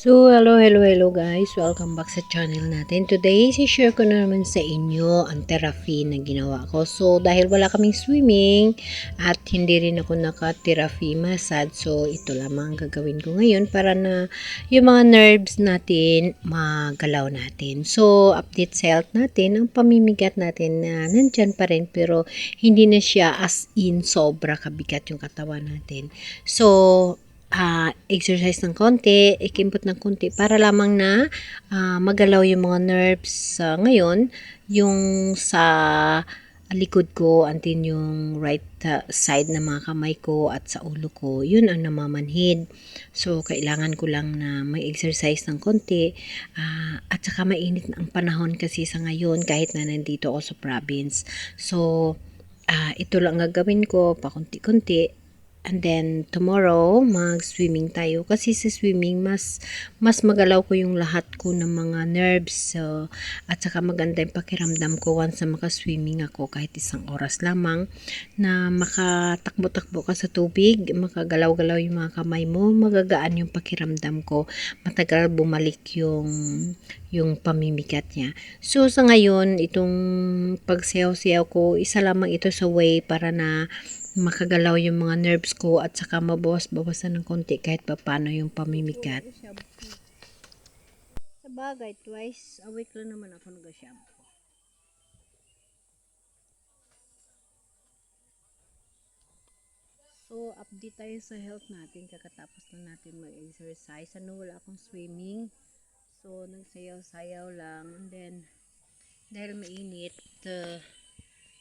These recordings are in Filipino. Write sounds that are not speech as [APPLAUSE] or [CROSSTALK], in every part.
So, hello, hello, hello guys. Welcome back sa channel natin. Today, si-share ko na naman sa inyo ang therapy na ginawa ko. So, dahil wala kaming swimming at hindi rin ako naka-therapy massage, so ito lamang ang gagawin ko ngayon para na yung mga nerves natin magalaw natin. So, update sa health natin, ang pamimigat natin na nandyan pa rin pero hindi na siya as in sobra kabigat yung katawan natin. So, ah, exercise ng konti, ikimpot ng konti para lamang na ah, magalaw yung mga nerves sa ngayon, yung sa likod ko, antin yung right ah, side ng mga kamay ko at sa ulo ko, yun ang namamanhid. So, kailangan ko lang na may exercise ng konti ah, at saka mainit na ang panahon kasi sa ngayon kahit na nandito ako sa province. So, ah, ito lang gagawin ko, pakunti-kunti. And then tomorrow mag-swimming tayo. Kasi sa swimming mas mas magalaw ko yung lahat ko ng mga nerves. So, at saka maganda yung pakiramdam ko once na maka-swimming ako kahit isang oras lamang na makatakbo-takbo ka sa tubig, makagalaw-galaw yung mga kamay mo, magagaan yung pakiramdam ko, matagal bumalik yung yung pamimigat niya. So sa ngayon, itong pagsayaw-sayaw ko, isa lamang ito sa way para na makagalaw yung mga nerves ko at saka mabawas-bawasan ng konti kahit pa paano yung pamimigat. Sa bagay, twice a week lang naman ako nag-shampoo. So, update tayo sa health natin. Kakatapos na natin mag-exercise. Ano, wala akong swimming. So, nagsayaw-sayaw lang. And then, dahil mainit, uh,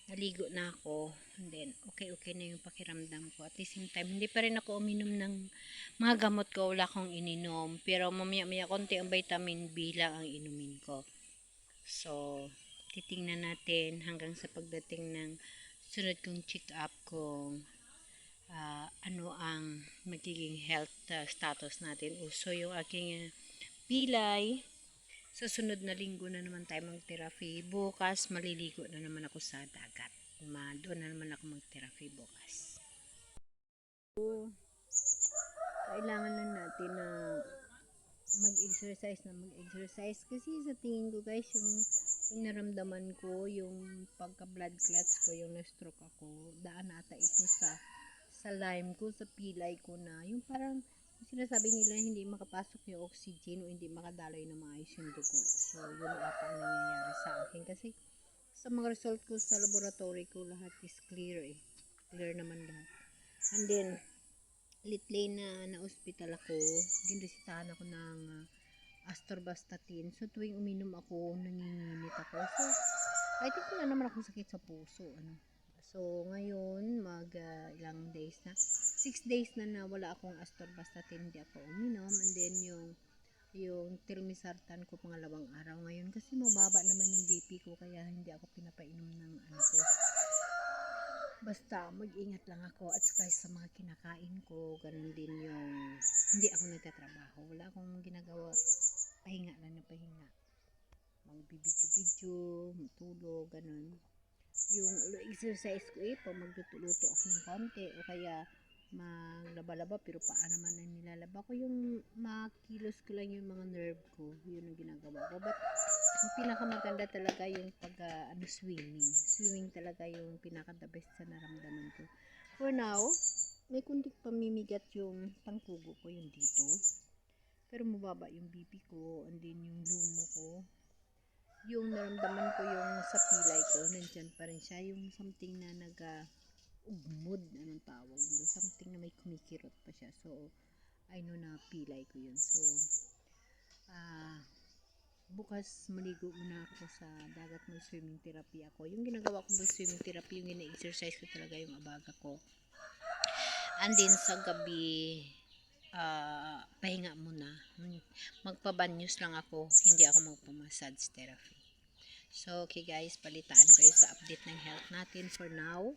naligo na ako. And then, okay-okay na yung pakiramdam ko. At the same time, hindi pa rin ako uminom ng mga gamot ko. Wala akong ininom. Pero mamaya-maya konti ang vitamin B lang ang inumin ko. So, titingnan natin hanggang sa pagdating ng sunod kong check-up kung ah, ano ang magiging health ah, status natin. Uso yung aking ah, pilay. Sa sunod na linggo na naman tayo mag-therapy. Bukas, maliligo na naman ako sa dagat. Ma, doon na naman ako mag-therapy bukas. So, kailangan na natin na mag-exercise na mag-exercise. Kasi sa tingin ko guys, yung, yung naramdaman ko, yung pagka-blood clots ko, yung na-stroke ako, daan ata ito sa sa lime ko, sa pilay ko na. Yung parang sinasabi nila hindi makapasok yung oxygen o hindi makadaloy ng maayos yung dugo. So, yun ata ang nangyayari sa akin. Kasi sa mga result ko sa laboratory ko, lahat is clear eh. Clear naman lahat. And then, lately na na-hospital ako, ginresitahan ako ng uh, astorvastatin. So, tuwing uminom ako, nanginginit ako. So, I think wala naman akong sakit sa puso. Ano. So, ngayon, mag uh, ilang days na. Six days na na wala akong astorvastatin, hindi ako uminom. And then, yung yung tilmisartan ko pangalawang araw. Ngayon kasi mababa naman yung BP ko kaya hindi ako pinapainom ng ano ko. Basta mag-ingat lang ako at saka sa mga kinakain ko ganun din yung hindi ako nagtatrabaho. Wala akong ginagawa. Pahinga lang na pahinga. Magbibidyo-bidyo matulog ganun. Yung exercise ko eh pag magluto-luto ako ng konti o kaya maglaba-laba pero paa naman ang nilalaba ko. Yung makilos ko lang yung mga nerve ko yun ang ginagawa ko. But ang pinakamaganda talaga yung pag uh, ano, swimming. Swimming talaga yung pinaka the best sa naramdaman ko. For now may kunting pamimigat yung tangkugo ko yung dito. Pero mababa yung BP ko and then yung lumo ko. Yung naramdaman ko yung sa pilay ko nandyan pa rin siya. Yung something na naga ugmod anong tawag doon? Something na may kumikirot pa siya. So I know na pilay ko yun. So ah bukas maligo muna ako sa dagat may swimming therapy ako. Yung ginagawa ko may swimming therapy yung ina-exercise ko talaga yung abaga ko. And then sa gabi ah pahinga muna. Magpabanyos lang ako. Hindi ako magpamassage therapy. So okay guys palitaan kayo sa update ng health natin for now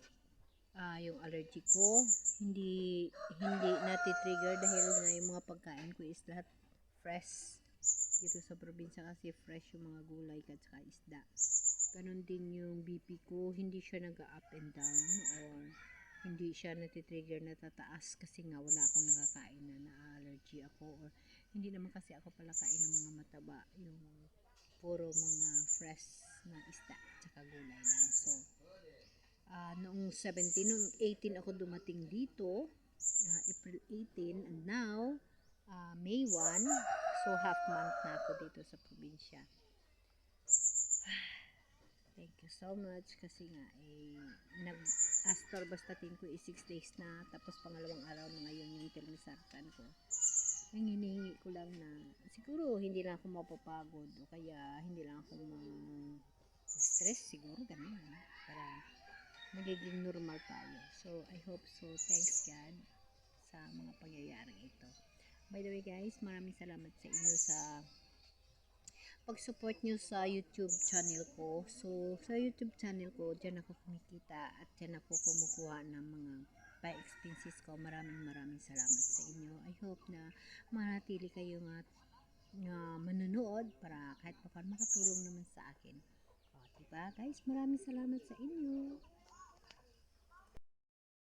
ah yung allergy ko hindi hindi nati-trigger dahil na yung mga pagkain ko is lahat fresh dito sa probinsya kasi fresh yung mga gulay at saka isda ganun din yung BP ko hindi siya nag-up and down or hindi siya nati-trigger na tataas kasi nga wala akong nakakain na na-allergy ako or Hindi naman kasi ako palakain ng mga mataba. Yung puro mga fresh na isda tsaka gulay lang. So, ah, noong 17, noong 18 ako dumating dito, ah, April 18, and now, ah, May 1, so half month na ako dito sa probinsya. [SIGHS] Thank you so much kasi nga eh, nag-astor bastatin ko is 6 days na tapos pangalawang araw na ngayon yung tilmisartan ko. Ang hinihingi ko lang na siguro hindi lang ako mapapagod o kaya hindi lang ako ma-stress siguro ganun para magiging normal tayo. So I hope so. Thanks God sa mga pangyayaring ito. By the way guys, maraming salamat sa inyo sa pag-support nyo sa YouTube channel ko. So, sa YouTube channel ko, dyan ako kumikita at dyan ako kumukuha ng mga pa-expenses ko. Maraming maraming salamat sa inyo. I hope na manatili kayo nga nga manonood para kahit pa makatulong naman sa akin. O, diba guys? Maraming salamat sa inyo.